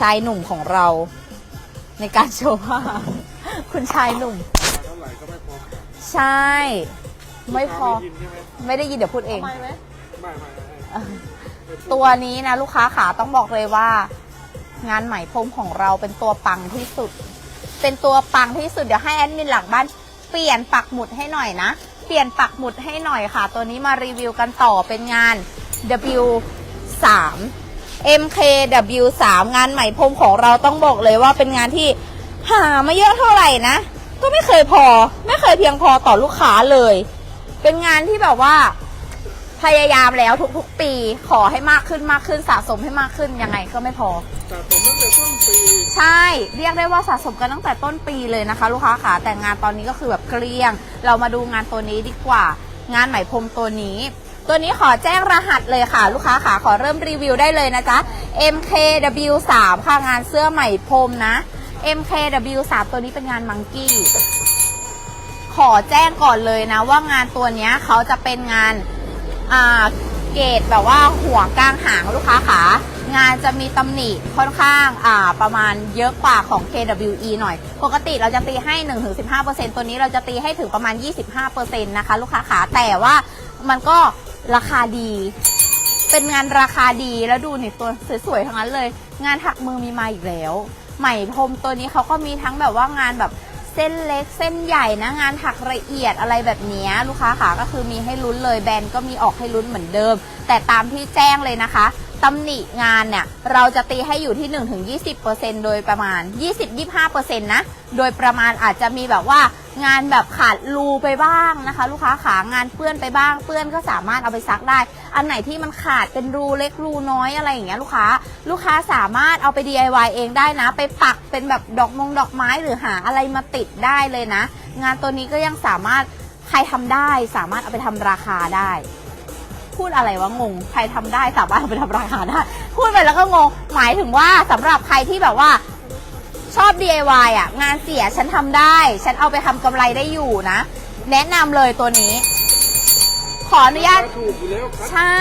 ชายหนุ่มของเรา ในการโชว์ผ้าคุณชายหนุ่ม เท่าไหร่ก็ไม่พอใช่ ไม่พอลูกค้าด้ยินใช่ไหมไม่ได้ยินเดี๋ยวพูดเองไม่ไม่ไม่ตัวนี้นะ ลูกค้าขาต้องบอกเลยว่า งานไหมพรมของเราเป็นตัวปังที่สุด เป็นตัวปังที่สุดเดี๋ยวให้แอดมินหลังบ้าน เปลี่ยนปักหมุดให้หน่อยนะ เปลี่ยนปักหมุดให้หน่อยค่ะ ตัวนี้มารีวิวกันต่อเป็นงาน W3 MKW3 งานไหมพรมของเราต้องบอกเลยว่าเป็นงานที่หาไม่เยอะเท่าไหร่นะ ก็ไม่เคยพอ ไม่เคยเพียงพอต่อลูกค้าเลย เป็นงานที่แบบว่า พยายามแล้วทุกๆ ปีขอให้มากขึ้นมากขึ้นสะสมให้มากขึ้นยังไงก็ไม่พอแต่ผมตั้งแต่ต้นปี ใช่ เรียกได้ว่าสะสมกันตั้งแต่ต้นปีเลยนะคะ ลูกค้าขาแต่งานตอนนี้ก็คือแบบเกลี้ยง เรามาดูงานตัวนี้ดีกว่า งานไหมพรมตัวนี้ ตัวนี้ขอแจ้งรหัสเลยค่ะ ลูกค้าขาขอเริ่มรีวิวได้เลยนะจ๊ะ MKW3 ค่ะงานเสื้อไหมพรมนะ MKW3 ตัวนี้เป็นงานมังกี้ขอแจ้งก่อนเลยนะว่างานตัวนี้เขาจะเป็นงานอ่าเกรดแบบว่าหัวกลางหางลูกค้าขางานจะมีตำหนิค่อนข้างอ่าประมาณเยอะกว่าของ KWE หน่อย ปกติเราจะตีให้ 1-15%ตัวนี้เราจะตีให้ถึงประมาณ 25%นะคะ ลูกค้าขาแต่ว่ามันก็ ราคาดี เป็นงานราคาดีแล้วดูนี่ตัวสวยๆทั้งนั้นเลย งานถักมือมีมาอีกแล้วไหม่พรมตัวนี้เขาก็มีทั้งแบบว่างานแบบเส้นเล็กเส้นใหญ่นะงานถักละเอียดอะไรแบบนี้ลูกค้าขาก็คือมีให้ลุ้นเลยแบรนด์ก็มีออกให้ลุ้นเหมือนเดิม แต่ตามที่แจ้งเลยนะคะตำหนิงานเนี่ยเราจะตีให้อยู่ที่ 1-20%โดยประมาณ 20-25%นะ โดยประมาณอาจจะมีแบบว่า งานแบบขาดรูไปบ้างนะคะ ลูกค้าขางานเปื้อนไปบ้าง เปื้อนก็สามารถเอาไปซักได้ อันไหนที่มันขาดเป็นรูเล็กรูน้อยอะไรอย่างเงี้ยลูกค้า ลูกค้าสามารถเอาไป DIY เองได้นะ ไปปักเป็นแบบดอกมงดอกไม้หรือหาอะไรมาติดได้เลยนะ งานตัวนี้ก็ยังสามารถใครทำได้ สามารถเอาไปทำราคาได้ พูดอะไรวะงง ใครทำได้สามารถเอาไปทำราคาได้ พูดไปแล้วก็งง หมายถึงว่าสำหรับใครที่แบบว่า ชอบ DIY อะ งานเสียฉันทำได้ ฉันเอาไปทำกำไรได้อยู่นะ แนะนำเลยตัวนี้ ขออนุญาต ถูกอยู่แล้วครับใช่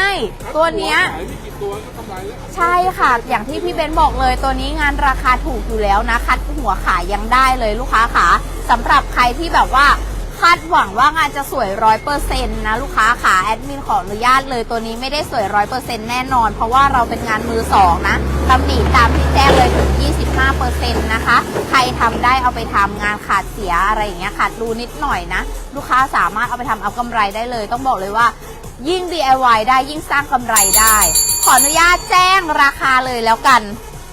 ตัวเนี้ย ขายไม่กี่ตัวก็กำไรแล้วใช่ค่ะ อย่างที่พี่เบนบอกเลยตัวนี้งานราคาถูกอยู่แล้วนะ คัดหัวขายยังได้เลยลูกค้าขาสำหรับใครที่แบบว่า คาดหวังว่างานจะสวยร้อยเปอร์เซ็นต์นะลูกค้าขาแอดมินขออนุญาตเลยตัวนี้ไม่ได้สวยร้อยเปอร์เซ็นต์แน่นอน เพราะว่าเราเป็นงานมือสองนะตำหนิตามที่แจ้งเลยถึง 25เปอร์เซ็นต์นะคะ ใครทำได้เอาไปทำงานขาดเสียอะไรอย่างเงี้ยขาดรูนิดหน่อยนะ ลูกค้าสามารถเอาไปทำเอากำไรได้เลย ต้องบอกเลยว่า ยิ่ง DIY ได้ยิ่งสร้างกำไรได้ ขออนุญาตแจ้งราคาเลยแล้วกัน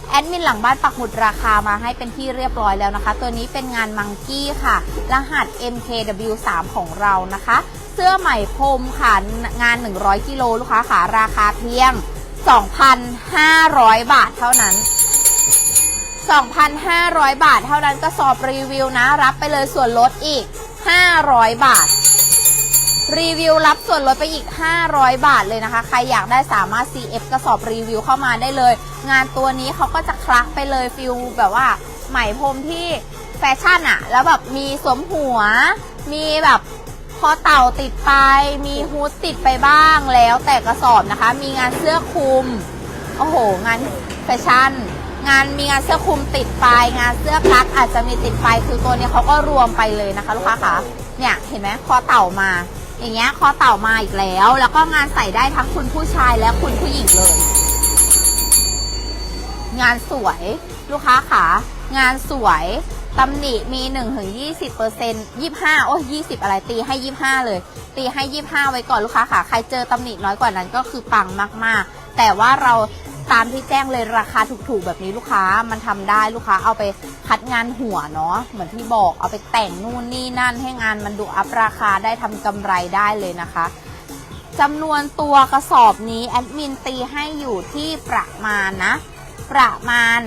แอดมินหลังบ้านปักหมุดราคามาให้เป็นที่เรียบร้อยแล้วนะคะ ตัวนี้เป็นงานมังกี้ค่ะ รหัส MKW3 ของเรานะคะ เสื้อไหม่พรมค่ะงาน 100 กิโลลูกค้าขาราคาเพียง 2,500 บาทเท่านั้น2,500 บาทเท่านั้นก็สอบรีวิวนะ รับไปเลยส่วนลดอีก 500 บาท รีวิวรับส่วนลดไปอีก 500 บาทเลยนะคะ ใครอยากได้สามารถ CF กระสอบรีวิวเข้ามาได้เลย งานตัวนี้เขาก็จะคลักไปเลยฟิลแบบว่าไหมพรมที่แฟชั่นอะแล้วแบบมีสวมหัว มีแบบคอเต่าติดไป มีฮูดติดไปบ้างแล้วแต่กระสอบนะคะ มีงานเสื้อคลุม โอ้โห งานแฟชั่น งานมีงานเสื้อคลุมติดไป งานเสื้อคลักอาจจะมีติดไป คือตัวนี้เขาก็รวมไปเลยนะคะ ลูกค้าคะเนี่ยเห็นไหมคอเต่ามา อย่างเงี้ยคอเต่ามาอีกแล้ว แล้วก็งานใส่ได้ทั้งคุณผู้ชายและคุณผู้หญิงเลย งานสวยลูกค้าขางานสวยตำหนิมี1ถึง20เปอร์เซ็นต์25 โอ้ย20 อะไรตีให้ 25 เลย ตีให้ 25 ไว้ก่อนลูกค้าขาใครเจอตำหนิน้อยกว่านั้นก็คือปังมากๆ แต่ว่าเรา ตามที่แจ้งเลยราคาถูกๆแบบนี้ลูกค้ามันทำได้ลูกค้าเอาไปคัดงานหัวเนาะเหมือนที่บอกเอาไปแต่งนู่นนี่นั่นให้งานมันดูอัพราคาได้ทำกำไรได้เลยนะคะจำนวนตัวกระสอบนี้แอดมินตีให้อยู่ที่ประมาณนะ ประมาณ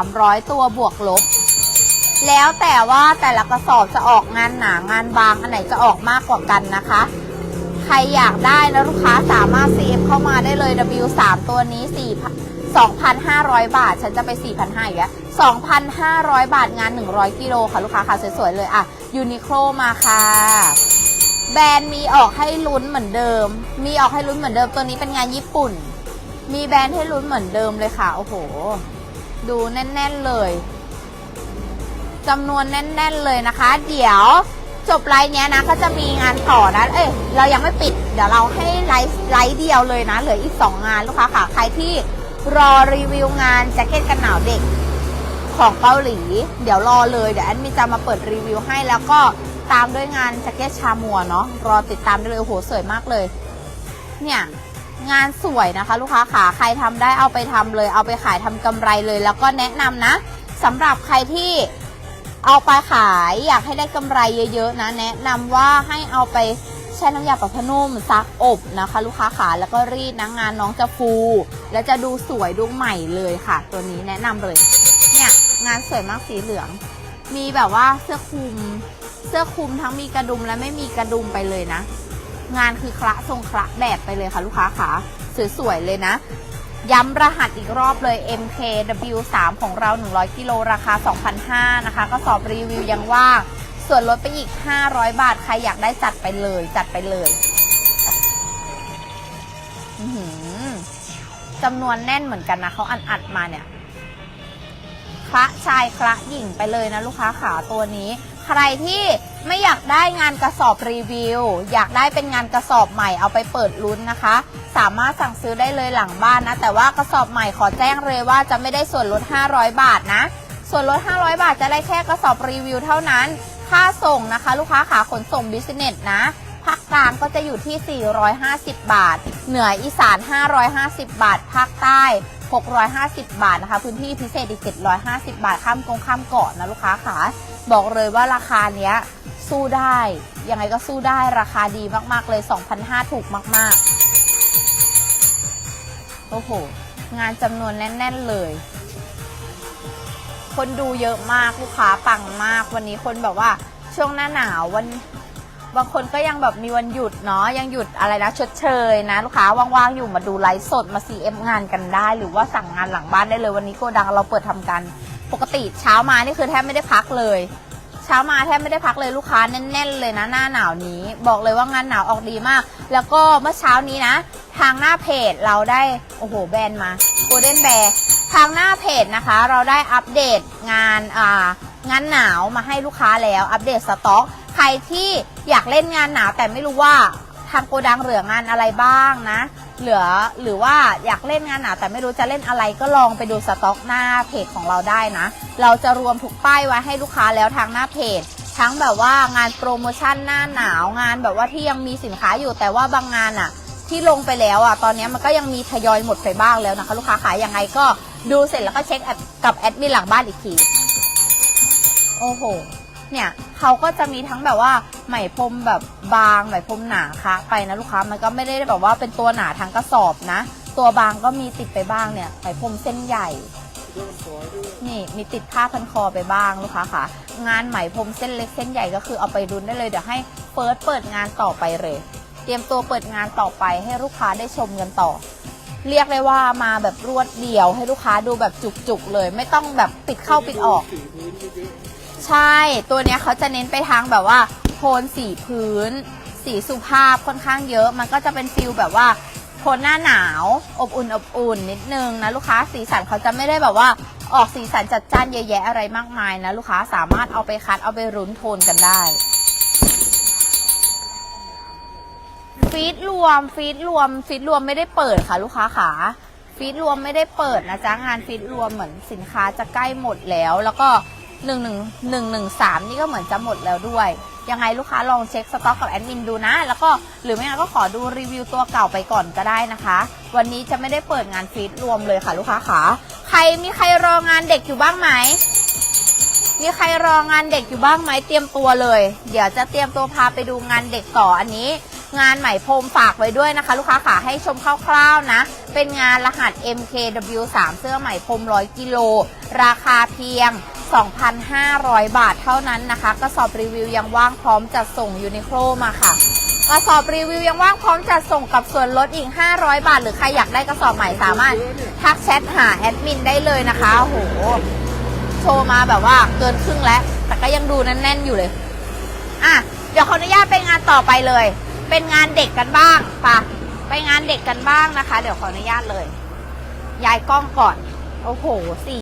300 ตัวบวกลบ แล้วแต่ว่าแต่ละกระสอบจะออกงานหนางานบางอันไหนจะออกมากกว่ากันนะคะ ใครอยากได้นะลูกค้าสามารถ CF เข้ามาได้เลย W3 ตัวนี้4 2,500 บาท ฉันจะไป 4,500อีกแล้ว2,500 บาทงาน 100 กิโลค่ะ ลูกค้าค่ะสวยๆเลยอะยูนิโคลมาค่ะ แบรนด์มีออกให้ลุ้นเหมือนเดิม มีออกให้ลุ้นเหมือนเดิมตัวนี้เป็นงานญี่ปุ่น มีแบรนด์ให้ลุ้นเหมือนเดิมเลยค่ะ โอ้โห ดูแน่น ๆเลยจำนวนแน่น ๆ เลยนะคะ เดี๋ยว จบไลฟ์เนี้ยนะก็จะมีงานต่อนะ เอ้ยเรายังไม่ปิด เดี๋ยวเราให้ไลฟ์ไลฟ์เดียวเลยนะ เหลืออีก 2 งานลูกค้าค่ะ ใครที่รอรีวิวงานแจ็คเก็ตกันหนาวเด็กของเกาหลี เดี๋ยวรอเลย เดี๋ยวแอดมินจะมาเปิดรีวิวให้แล้วก็ตามด้วยงานแจ็คเก็ตชามัวเนาะรอติดตามได้เลยโหสวยมากเลย เนี่ยงานสวยนะคะ ลูกค้าขาใครทำได้เอาไปทำเลย เอาไปขายทำกำไรเลย แล้วก็แนะนำนะสำหรับใครที่ เอาไปขายอยากให้ได้กำไรเยอะๆนะแนะนำว่าให้เอาไปแช่น้ำยาปรับผ้านุ่มซักอบนะคะ ลูกค้าขาแล้วก็รีดนะงานน้องจะฟู และจะดูสวยดูใหม่เลยค่ะ ตัวนี้แนะนำเลย เนี่ยงานสวยมากสีเหลือง มีแบบว่าเสื้อคลุม เสื้อคลุมทั้งมีกระดุมและไม่มีกระดุมไปเลยนะ งานคือคละทรงคละแบบไปเลยค่ะ ลูกค้าขาสวยๆเลยนะ ย้ำรหัสอีกรอบเลย MKW3 ของเรา 100 กิโลราคา 2,500นะคะ ก็สอบรีวิวยังว่างส่วนลดไปอีก 500 บาท ใครอยากได้จัดไปเลย จัดไปเลยจำนวนแน่นเหมือนกันนะเขาอันอัดมาเนี่ยคละชายคละหญิงไปเลยนะลูกค้าขาตัวนี้ ใครที่ ไม่อยากได้งานกระสอบรีวิว อยากได้เป็นงานกระสอบใหม่เอาไปเปิดลุ้นนะคะ สามารถสั่งซื้อได้เลยหลังบ้านนะ แต่ว่ากระสอบใหม่ขอแจ้งเลยว่าจะไม่ได้ส่วนลด 500 บาทนะ ส่วนลด 500 บาทจะได้แค่กระสอบรีวิวเท่านั้น ค่าส่งนะคะ ลูกค้าขาขนส่งบิสเนสนะภาคกลางก็จะอยู่ที่ 450 บาท เหนืออีสาน 550 บาท ภาคใต้ 650 บาทนะคะ พื้นที่พิเศษอีก 750 บาทข้ามกงข้ามเกาะนะลูกค้าขาบอกเลยว่าราคาเนี้ยสู้ได้ ยังไงก็สู้ได้ราคาดีมากๆเลย2,500ถูกมากๆ โอ้โห งานจำนวนแน่น ๆ เลย คนดูเยอะมากลูกค้าปังมากวันนี้คนแบบว่าช่วงหน้าหนาววัน บางคนก็ยังแบบมีวันหยุดเนาะยังหยุดอะไรนะชดเชยนะลูกค้าว่างๆอยู่มาดูไลฟ์สดมา CM งานกันได้ หรือว่าสั่งงานหลังบ้านได้เลยวันนี้โกดังเราเปิดทำกัน ปกติเช้ามานี่คือแทบไม่ได้พักเลย เช้ามาแทบไม่ได้พักเลยลูกค้าแน่น ๆ เลยนะหน้าหนาวนี้ บอกเลยว่างานหนาวออกดีมาก แล้วก็เมื่อเช้านี้นะ ทางหน้าเพจเราได้โอ้โหแบรนด์มาโกลเด้นแบร์ทางหน้าเพจนะคะ เราได้อัปเดตงานอ่างานหนาวมาให้ลูกค้าแล้วอัปเดตสต็อก ที่อยากเล่นงานหนาวแต่ไม่รู้ว่าทางโกดังเหลืองานอะไรบ้างนะ เหลือหรือว่าอยากเล่นงานหนาวแต่ไม่รู้จะเล่นอะไรก็ลองไปดูสต็อกหน้าเพจของเราได้นะ เราจะรวมทุกป้ายไว้ให้ลูกค้าแล้วทางหน้าเพจ ทั้งแบบว่างานโปรโมชั่นหน้าหนาวงานแบบว่าที่ยังมีสินค้าอยู่แต่ว่าบางงานอะที่ลงไปแล้วอะตอนนี้มันก็ยังมีทยอยหมดไปบ้างแล้วนะคะ ลูกค้าขายยังไงก็ดูเสร็จแล้วก็เช็คแอดกับแอดมินหลังบ้านอีกที โอ้โห เนี่ยเขาก็จะมีทั้งแบบว่าไหมพรมแบบบางไหมพรมหนาคะไปนะลูกค้ามันก็ไม่ได้แบบว่าเป็นตัวหนาทั้งกระสอบนะ ตัวบางก็มีติดไปบ้างเนี่ยไหมพรมเส้นใหญ่ นี่มีติดผ้าพันคอไปบ้างลูกค้าค่ะ งานไหมพรมเส้นเล็กเส้นใหญ่ก็คือเอาไปรุนได้เลยเดี๋ยวให้เฟิร์สเปิดงานต่อไปเลย เตรียมตัวเปิดงานต่อไปให้ลูกค้าได้ชมกันต่อเรียกได้ว่ามาแบบรวดเดียวให้ลูกค้าดูแบบจุกๆเลย ไม่ต้องแบบปิดเข้าปิดออก ใช่ ตัวเนี้ยเขาจะเน้นไปทางแบบว่าโทนสีพื้น สีสุภาพค่อนข้างเยอะ มันก็จะเป็นฟิลแบบว่าโทนหน้าหนาว อบอุ่นอบอุ่นนิดนึงนะลูกค้า สีสันเขาจะไม่ได้แบบว่าออกสีสันจัดจ้านเยอะแยะอะไรมากมายนะลูกค้าสามารถเอาไปคัดเอาไปรุ้นโทนกันได้ ฟีดรวมฟีดรวมฟีดรวมไม่ได้เปิดค่ะ ลูกค้าขาฟีดรวมไม่ได้เปิดนะจ๊ะงานฟีดรวมเหมือนสินค้าจะใกล้หมดแล้ว แล้วก็ หนึ่งหนึ่งหนึ่งหนึ่งสามนี่ก็เหมือนจะหมดแล้วด้วย ยังไงลูกค้าลองเช็คสต็อกกับแอดมินดูนะ แล้วก็หรือไม่งั้นก็ขอดูรีวิวตัวเก่าไปก่อนก็ได้นะคะ วันนี้จะไม่ได้เปิดงานฟีดรวมเลยค่ะลูกค้าขาใครมีใครรองานเด็กอยู่บ้างไหมมีใครรองานเด็กอยู่บ้างไหมเตรียมตัวเลย เดี๋ยวจะเตรียมตัวพาไปดูงานเด็กต่ออันนี้ งานไหม่พรมฝากไว้ด้วยนะคะ ลูกค้าขาให้ชมคร่าวๆนะ เป็นงานรหัส MKW3 เสื้อไหม่พรม100กิโลราคาเพียง 2,500 บาทเท่านั้นนะคะ กระสอบรีวิวยังว่างพร้อมจัดส่งยูนิโคลมาค่ะ กระสอบรีวิวยังว่างพร้อมจัดส่งกับส่วนลดอีก 500 บาท หรือใครอยากได้กระสอบใหม่สามารถทักแชทหาแอดมินได้เลยนะคะโอ้โหโชว์มาแบบว่าเกินครึ่งแล้ว แต่ก็ยังดูแน่นๆอยู่เลย อะ เดี๋ยวขออนุญาตไปงานต่อไปเลย เป็นงานเด็กกันบ้างปะไปงานเด็กกันบ้างนะคะ เดี๋ยวขออนุญาตเลย ย้ายกล้องก่อน โอ้โหสี่